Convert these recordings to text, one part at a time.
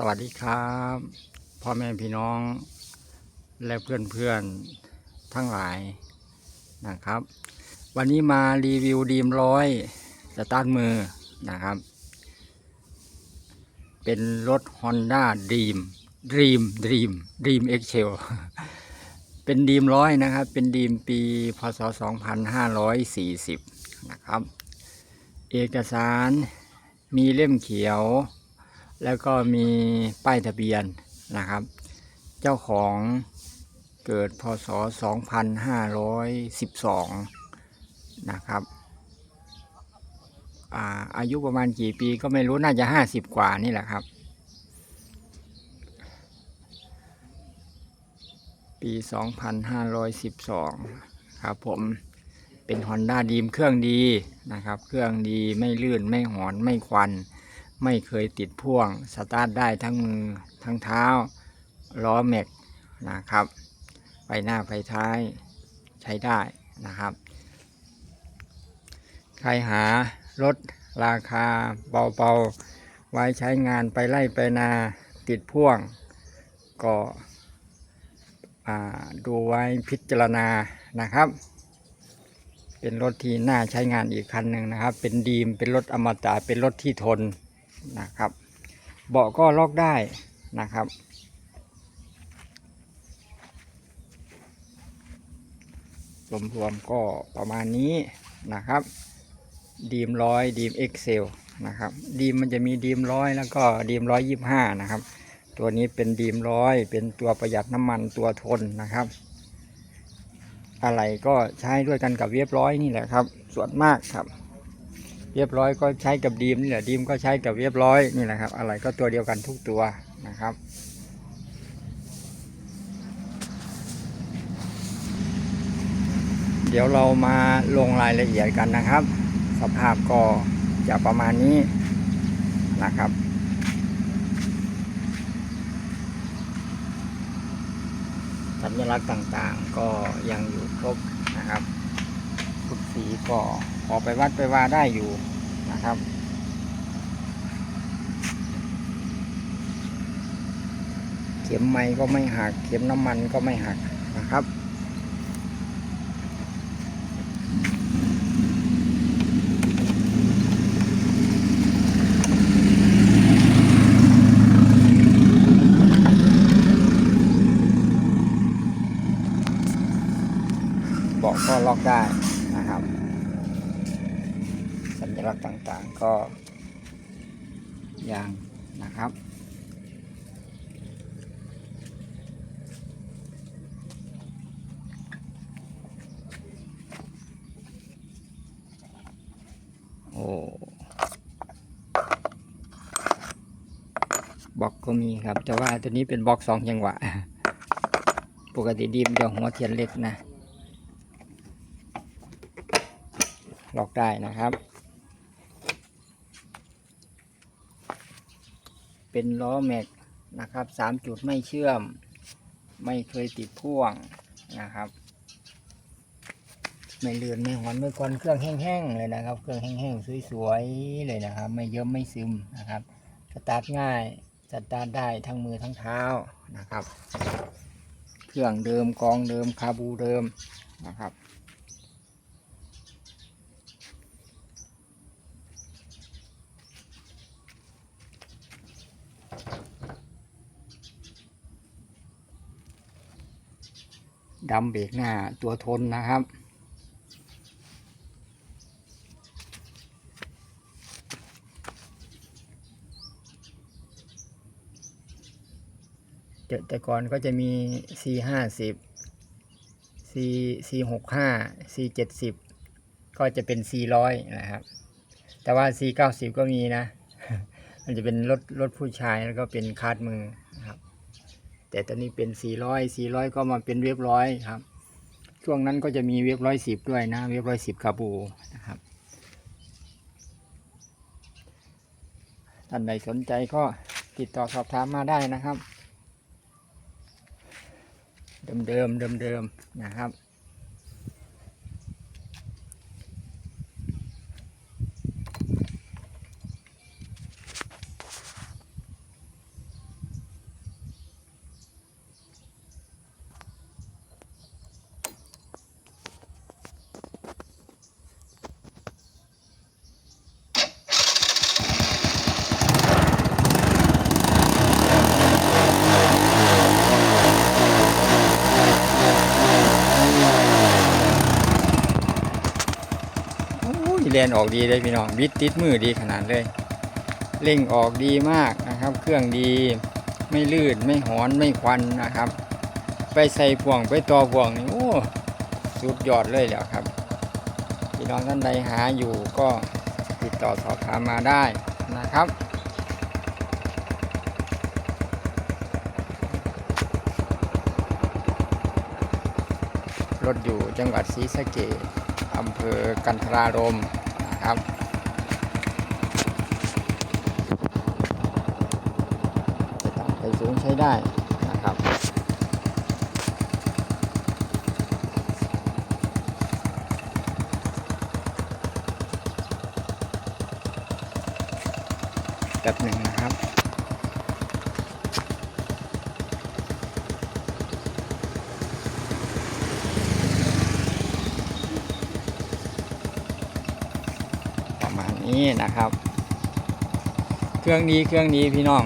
สวัสดีครับพ่อแม่พี่น้องและเพื่อนเพื่อนๆทั้งหลายนะครับ วันนี้มารีวิวดีมร้อยสตาร์ทมือนะครับ เป็นรถ Honda Dream Dream Dream Dream Excel เป็นดีมร้อยนะครับ เป็นดีมปีพศ 2540 นะครับ เอกสารมีเล่มเขียว แล้วก็มีป้ายทะเบียนนะครับ เจ้าของเกิดพศ 2512 นะครับอาอายุประมาณกี่ปีก็ไม่รู้น่าจะ 50 กว่านี่แหละครับ ปี 2512 ครับผมเป็น Honda ดีมเครื่องดีนะครับ เครื่องดีไม่ลื่นไม่หอนไม่ควัน ไม่เคยติดพ่วง สตาร์ทได้ทั้งมือทั้งเท้า ล้อแม็กนะครับ ไฟหน้าไฟท้ายใช้ได้นะครับ ใครหารถราคาเบาๆ ไว้ใช้งานไปไล่ไปนาติดพ่วง ก็ดูไว้พิจารณานะครับ เป็นรถที่น่าใช้งานอีกคันหนึ่งนะครับ เป็นดีมเป็นรถอมตะเป็นรถที่ทน นะครับ เบาะก็ล็อกได้นะครับ รวมๆก็ประมาณนี้นะครับ ดีมร้อยดีมเอ็กเซลนะครับ ดีมมันจะมีดีมร้อยแล้วก็ดีมร้อยยี่ห้านะครับ ตัวนี้เป็นดีมร้อยเป็นตัวประหยัดน้ำมันตัวทนนะครับอะไรก็ใช้ด้วยกันกับเรียบร้อยนี่แหละครับ ส่วนมากครับ เรียบร้อยก็ใช้กับดีมนี่แหละดีมก็ใช้กับเรียบร้อยนี่แหละครับ อะไรก็ตัวเดียวกันทุกตัวนะครับเดี๋ยวเรามาลงรายละเอียดกันนะครับ สภาพก็จะประมาณนี้นะครับ สัญลักษณ์ต่างๆก็ยังอยู่ครบนะครับทุกสีก็ ออกไปวัดไปว่าได้อยู่นะครับ เข็มไม้ก็ไม่หัก เข็มน้ำมันก็ไม่หักนะครับเบาะก็ล็อกได้นะครับ สัญลักษณ์ต่างก็ยังนะครับ โอ้บล็อกก็มีครับ แต่ว่าตัวนี้เป็นบล็อกสองจังหวะ ปกติดีมนจะหัวเทียนเล็กนะ ล็อกได้นะครับ เป็นล้อแม็กนะครับสามจุดไม่เชื่อม ไม่เคยติดพ่วงนะครับ ไม่เลือนไม่หอนไม่ควันเครื่องแห้งๆเลยนะครับ เครื่องแห้งๆสวยๆเลยนะครับ ไม่เยิ้มไม่ซึมนะครับสตาร์ทง่ายสตาร์ทได้ทั้งมือทั้งเท้านะครับ เครื่องเดิมกองเดิมคาบูเดิมนะครับ ดำเบรกหน้าตัวทนนะครับเดี๋ยวแต่ก่อนก็จะมี C ห้าสิบ C C หกห้า C เจ็ดสิบก็จะเป็น C ร้อยนะครับ แต่ว่า C เก้าสิบก็มีนะ มันจะเป็นรถรถผู้ชายแล้วก็เป็นคาดมือ แต่ตอนนี้เป็น 400 400 ก็มาเป็นเว็บร้อยครับ ช่วงนั้นก็จะมีเว็บร้อยสิบด้วยนะ เว็บร้อยสิบคาบูนะครับท่านใดสนใจก็ติดต่อสอบถามมาได้นะครับ เดิมเดิมเดิมเดิมนะครับ แดนออกดีเลยพี่น้องบิดติดมือดีขนาดเลยเร่งออกดีมากนะครับ เครื่องดีไม่ลื่นไม่หอนไม่ควันนะครับ ไปใส่พ่วงไปต่อพ่วงนี่โอ้สุดยอดเลยแล้วครับพี่น้องท่านใดหาอยู่ก็ติดต่อสอบถามมาได้นะครับรถอยู่จังหวัดศรีสะเกษอำเภอกันทรารม นะครับจะต่ำไปสูงใช้ได้นะครับแบบหนึ่ง นี้นะครับ เครื่องนี้เครื่องนี้พี่น้อง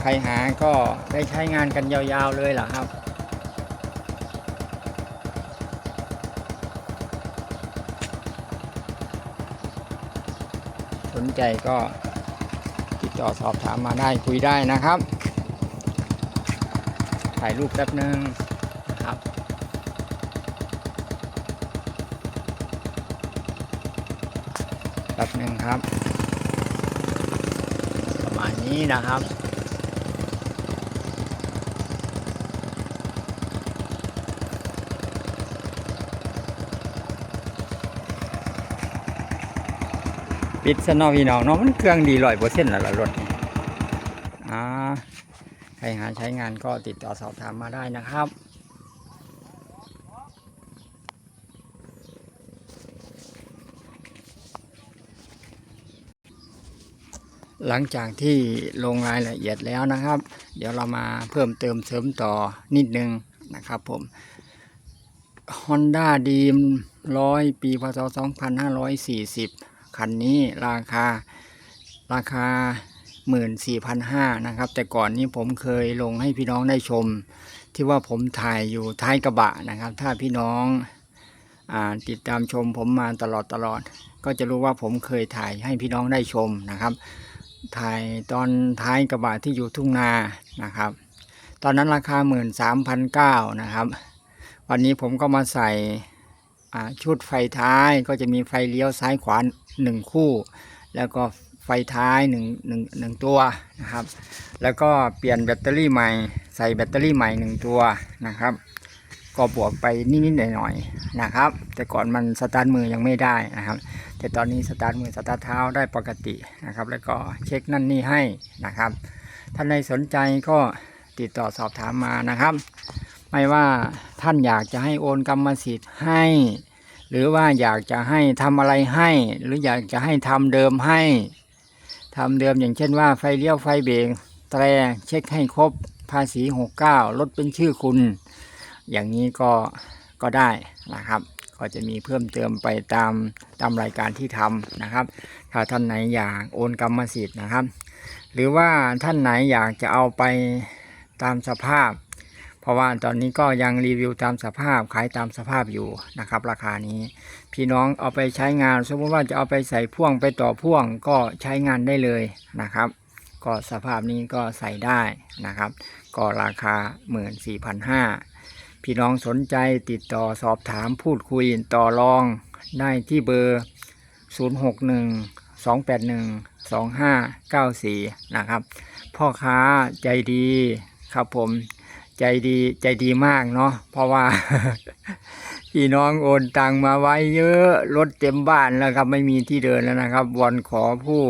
ใครหาก็ได้ใช้งานกันยาวๆเลยล่ะครับ สนใจก็ติดต่อสอบถามมาได้คุยได้นะครับ ถ่ายรูปแป๊บนึงนะครับ แป๊บหนึ่งครับ ประมาณนี้นะครับปิดซะนอพี่น้องเนาะมันเครื่องดีร้อยเปอร์เซ็นต์แล้วล่ะรถอ่าใครหาใช้งานก็ติดต่อสอบถามมาได้นะครับ หลังจากที่ลงรายละเอียดแล้วนะครับ เดี๋ยวเรามาเพิ่มเติมเสริมต่อนิดนึงนะครับผม Honda d r e a m ร้อยปีพศ 2540 คันนี้ราคาราคา 14,500นะครับ แต่ก่อนนี้ผมเคยลงให้พี่น้องได้ชม ที่ว่าผมถ่ายอยู่ท้ายกระบะนะครับ ถ้าพี่น้องอติดตามชมผมมาตลอดตลอด ก็จะรู้ว่าผมเคยถ่ายให้พี่น้องได้ชมนะครับ ถ่ายตอนท้ายกระบะที่อยู่ทุ่งนานะครับ ตอนนั้นราคา 13,900นะครับ วันนี้ผมก็มาใส่ชุดไฟท้ายก็จะมีไฟเลี้ยวซ้ายขวาหนึ่งคู่ แล้วก็ไฟท้ายหนึ่งหนึ่งหนึ่งตัวนะครับ แล้วก็เปลี่ยนแบตเตอรี่ใหม่ ใส่แบตเตอรี่ใหม่หนึ่งตัวนะครับ ก็บวกไปนิดๆหน่อยๆนะครับ แต่ก่อนมันสตาร์ทมือยังไม่ได้นะครับ แต่ตอนนี้สตาร์ทมือสตาร์ทเท้าได้ปกตินะครับ แล้วก็เช็คนั่นนี่ให้นะครับ ท่านใดสนใจก็ติดต่อสอบถามมานะครับ ไม่ว่าท่านอยากจะให้โอนกรรมสิทธิ์ให้ หรือว่าอยากจะให้ทำอะไรให้ หรืออยากจะให้ทำเดิมให้ทำเดิมอย่างเช่นว่าไฟเลี้ยวไฟเบรกแตรเช็คให้ครบภาษี 69 ลดเป็นชื่อคุณ อย่างนี้ก็ก็ได้นะครับ ก็จะมีเพิ่มเติมไปตามตามรายการที่ทำนะครับ ถ้าท่านไหนอยากโอนกรรมสิทธิ์นะครับ หรือว่าท่านไหนอยากจะเอาไปตามสภาพ เพราะว่าตอนนี้ก็ยังรีวิวตามสภาพขายตามสภาพอยู่นะครับ ราคานี้ พี่น้องเอาไปใช้งานสมมติว่าจะเอาไปใส่พ่วงไปต่อพ่วงก็ใช้งานได้เลยนะครับก็สภาพนี้ก็ใส่ได้นะครับ ก็ราคา 14,500 พี่น้องสนใจติดต่อสอบถามพูดคุยต่อรองได้ที่เบอร์ 061 281 2594 นะครับ พ่อค้าใจดีครับผมใจดีใจดีมากเนาะเพราะว่า พี่น้องโอนตังมาไว้เยอะรถเต็มบ้านแล้วครับ ไม่มีที่เดินแล้วนะครับวอนขอผู้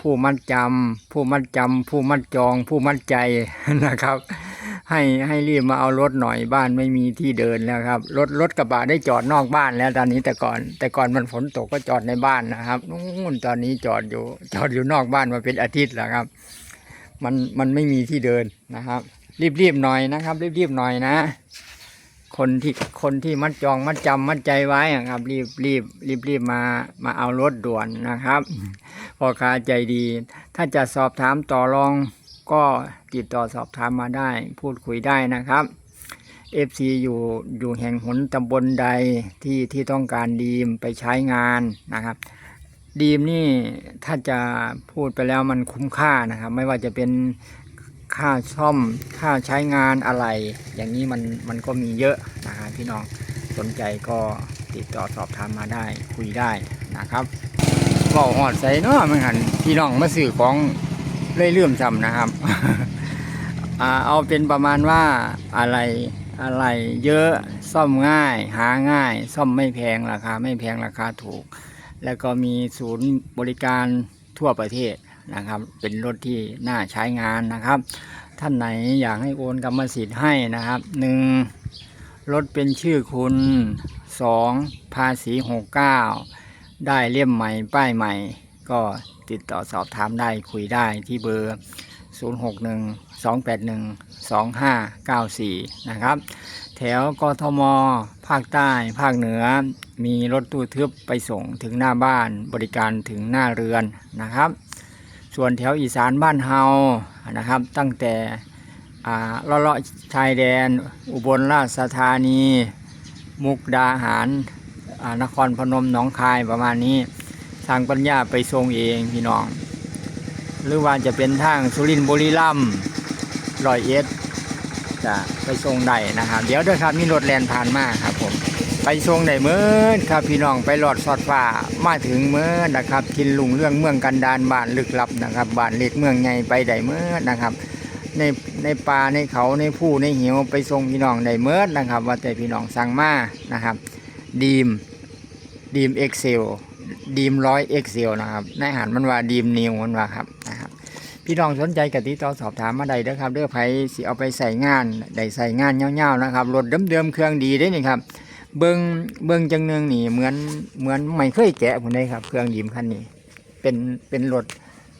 ผู้มัดจำผู้มัดจำผู้มัดจอง ผู้มัดใจนะครับ ให้ให้รีบมาเอารถหน่อยบ้านไม่มีที่เดินแล้วครับ รถรถกระบะได้จอดนอกบ้านแล้วตอนนี้แต่ก่อน แต่ก่อนมันฝนตกก็จอดในบ้านนะครับนู่นตอนนี้จอดอยู่ จอดอยู่นอกบ้านมาเป็นอาทิตย์แล้วครับ มันมันไม่มีที่เดินนะครับ รีบๆหน่อยนะครับ รีบๆหน่อยนะ คนที่คนที่มัดจองมัดจำมัดใจไว้ครับ รีบรีบรีบรีบมามาเอารถด่วนนะครับพ่อค้าใจดี ถ้าจะสอบถามต่อรองก็ ติดต่อสอบถามมาได้ พูดคุยได้นะครับ FC อยู่อยู่แห่งหนตำบลใดที่ที่ต้องการดีมไปใช้งานนะครับ ดีมนี่ถ้าจะพูดไปแล้วมันคุ้มค่านะครับ ไม่ว่าจะเป็นค่าซ่อมค่าใช้งานอะไร อย่างนี้มันมันก็มีเยอะนะครับพี่น้องสนใจก็ติดต่อสอบถามมาได้คุยได้นะครับเว่าหอดใส่เนาะมันหันพี่น้องมาสื่อของเรื่อยเลื่อมจำนะครับ อ่าเอาเป็นประมาณว่าอะไรอะไรเยอะซ่อมง่าย หาง่าย ซ่อมไม่แพงราคาไม่แพงราคาถูก แล้วก็มีศูนย์บริการทั่วประเทศนะครับ เป็นรถที่น่าใช้งานนะครับ ท่านไหนอยากให้โอนกรรมสิทธิ์ให้นะครับหนึ่งรถเป็นชื่อคุณสองภาษีหกเก้าได้เล่มใหม่ป้ายใหม่ ก็ติดต่อสอบถามได้คุยได้ที่เบอร์ 061 281 2594 นะครับ แถวกทม ภาคใต้ ภาคเหนือ มีรถตู้ทึบไปส่งถึงหน้าบ้านบริการถึงหน้าเรือนนะครับ ส่วนแถวอีสานบ้านเฮานะครับ ตั้งแต่อ่าเลาะชายแดน อุบลราชธานี มุกดาหารนครพนมหนองคายประมาณนี้ ทางปัญญาไปส่งเองพี่น้อง หรือว่าจะเป็นทางสุรินทร์บุรีรัมย์ ร้อยเอ็ดจะไปส่งได้นะครับ เดี๋ยวเด้วยครับมีรถแลนผ่านมาครับผมไปส่งได้เมื่อครับพี่น้องไปหลอดสอดฟ้ามาถึงเมื่อนะครับทินลุงเรื่องเมืองกันดานบ้านลึกลับนะครับบ้านเล็กเมืองใหญ่ไปได้เมื่อนะครับ ในในป่าในเขาในผู้ในเหวไปส่งพี่น้องได้เมื่อนะครับ ว่าแต่พี่น้องสั่งมานะครับ ดีมดีมเอ็กเซลดีมร้อยเอ็กเซลนะครับในอาหารมันว่าดีมนิวมันว่าครับนะครับ พี่น้องสนใจกติต่อสอบถามมาได้เด้อครับเด้อไผสิเอาไปใส่งานได้ใส่งานเงาๆนะครับรถเดิมๆเครื่องดีได้นี่ครับเบิ้งเบิ้งจังหนึงนี่เหมือนเหมือนไม่เคยแกะผมเลยครับ เครื่องดีมคันนี้ เป็นเป็นรถ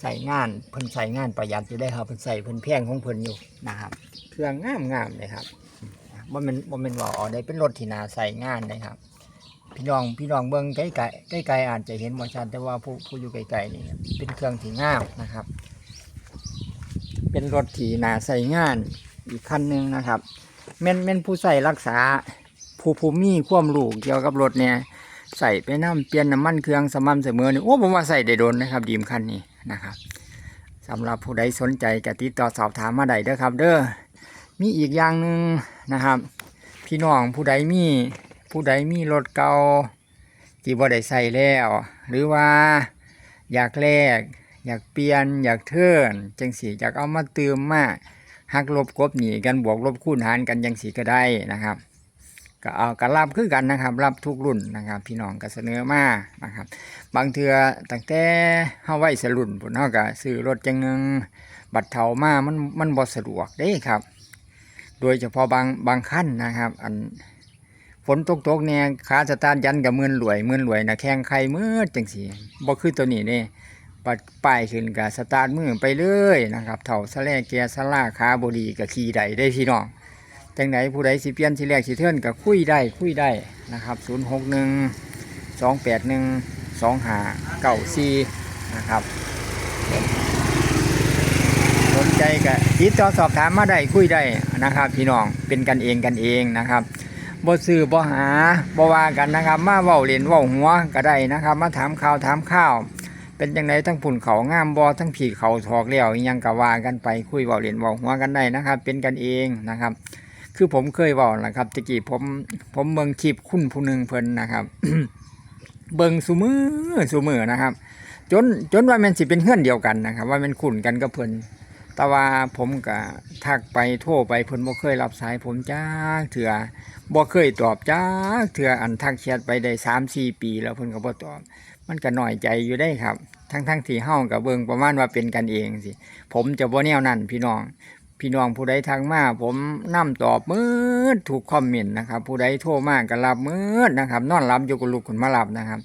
ใส่งานเพิ่นใส่งานประหยัดอยู่ได้ครับเพิ่นใส่เพิ่นแพงของเพิ่นอยู่นะครับ เครื่องงามงามๆเลยครับว่ามันว่ามันว่าอ๋อได้เป็นรถที่นาใส่งานเลยครับ พี่น้องพี่น้องเบิ้งใกล้ไกลใกล้ไกลๆอาจจะเห็นบ่ชัดแต่ว่าผู้ผู้อยู่ไกลๆนี่เป็นเครื่องที่งามนะครับ เป็นรถที่นาใส่งานอีกคันหนึ่งนะครับแม่นแม่นผู้ใส่รักษาผู้ผู้มีความรู้เกี่ยวกับรถเนี่ยใส่ไปน้ำเปลี่ยนน้ำมันเครื่องสม่ำเสมอนี่โอ้ผมว่าใส่ได้โดนนะครับ ดีมคันนี้นะครับสำหรับผู้ใดสนใจกติดต่อสอบถามมาได้เด้อครับ เด้อมีอีกอย่างหนึ่งนะครับ พี่น้องผู้ใดมีผู้ใดมีรถเก่าที่บ่ได้ใส่แล้ว หรือว่าอยากแลก อยากเปลี่ยน อยากเทิร์นจังสีอยากเอามาเติมมาหักลบกบหนีกันบวกลบคูณหารกันจังสีก็ได้นะครับก็เอากระรับคือกันนะครับ รับทุกรุ่นนะครับ พี่น้องก็เสนอมานะครับ บางเทือตั้งแต่เฮาไว้สรุนพุ่นเฮาก็ซื้อรถจังหนึงบัตรเถามามันมันบ่สะดวกเด้ครับ โดยเฉพาะบางบางขั้นนะครับ อันฝนตกตกๆเนี่ยขาสตาร์ยันกับเมือนรวยเมือนรวยนะแข้งไข่มืดจังสีบ่คือตัวนี้เนี่ ปัดป้ายขึ้นกับสตาร์ทมือไปเลยนะครับเถ่าสะแลแกสลาขาบดีกับขี่ใดได้พี่น้องจังไหนผู้ใดสิเปลี่ยนสิแรกสิเทิร์นก็คุยได้คุยได้นะครับ0 6 1 2 8 1 2 5 9 4นะครับสนใจก็ติดต่อสอบถามมาได้คุยได้นะครับ พี่น้องเป็นกันเองกันเองนะครับบ่ซื้อบ่หาบ่ว่ากันนะครับ มาเว้าเล่นเว้าหัวก็ได้นะครับ มาถามข่าวถามข้าว เป็นจังไดทั้งผุ่นเขางามบ่ทั้งผีเขาถอกแล้วยังก็ว่ากันไปคุยเว้าเล่นเว้าหัวกันได้นะครับ เป็นกันเองนะครับ คือผมเคยบอกนะครับตะกี้ผมผมเบิ่งคลิปคุณผู้หนึ่งเพิ่นนะครับ เบิ่งสุมือสุมือนะครับ จนจนว่ามันสิเป็นเพื่อนเดียวกันนะครับ ว่ามันคุ้นกันกับเพิ่นแต่ว่าผมก็ทักไปโทรไปเพิ่นบ่เคยรับสายผมจ้าเถื่อบ่เคยตอบจ้าเถื่ออันทักแชทไปได้สามสี่ปี แล้วเพิ่นก็บ่ตอบ มันก็น้อยใจอยู่ได้ครับ ทั้งทั้งที่เฮากับเบิงประมาณว่าเป็นกันเองสิผมจะบ่แนวนั้นพี่น้อง พี่น้องผู้ใดทักมา ผมนํตอบมืดถูกคอมเมนต์นะครับ ผู้ใดโทรมาก็รับมืดนะครับ นอนรับอยู่กับลูกคนมารับนะครับ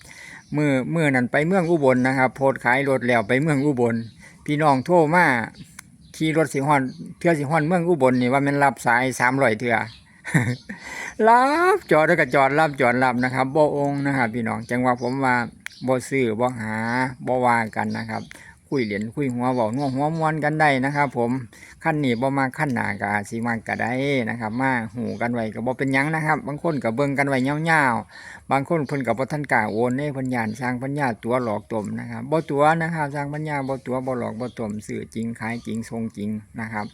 มือมือนั้นไปเมืองอุบลนะครับ โพดขายรถแล้วไปเมืองอุบล พี่น้องโทรมาขี่รถสิฮอนเทื่อสิฮอนเมืองอุบลนี่ว่ามันรับสายสามร้อยเทื่อรับจอดแล้วก็จอดรับจอดรับนะครับโบองนะครับ พี่น้องจังว่าผมว่า บ่ซื้อบ่หาบ่ว่ากันนะครับ คุยเหรียญคุยหัวเว้านัวหัวมวนกันได้นะครับ ผมขั้นนี้บ่มาขั้นหนากาสีมากก็ได้นะครับ มาหูกันไว้ก็บ่เป็นยังนะครับ บางคนก็เบิ่งกันไว้ยาวๆ บางคนเพิ่นก็บ่ทันกล้าโอนเด้เพิ่นยานสร้างปัญญาตัวหลอกตมนะครับบ่ตัวนะครับสร้างปัญญาบ่ตัวบ่หลอกบ่ตมสื่อจริงขายจริงทรงจริงนะครับ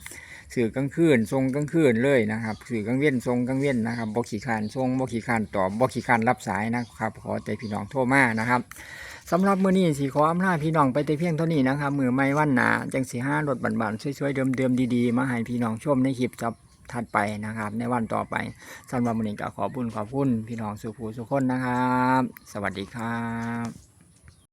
สื่อกลางคืนทรงกลางคืนเลยนะครับสื่อกลางเว้นทรงกลางเว้นนะครับบ่ขี้ขานทรงบ่ขี้ขานตอบบ่ขี้ขานรับสายนะครับขอแต่พี่น้องโทรมานะครับสำหรับมื้อนี้สิขออำลาพี่น้องไปแต่เพียงเท่านี้นะครับมือไม่วันหนาจังสิห้ารถบันๆสวยๆเดิมๆดีๆ มาให้พี่น้องชมในคลิปจับ ถัดไปนะครับ ในวันต่อไปสำหรับวันนี้ก็ขอบุญขอบคุณพี่น้องสุภูสุคนนะครับ สวัสดีครับ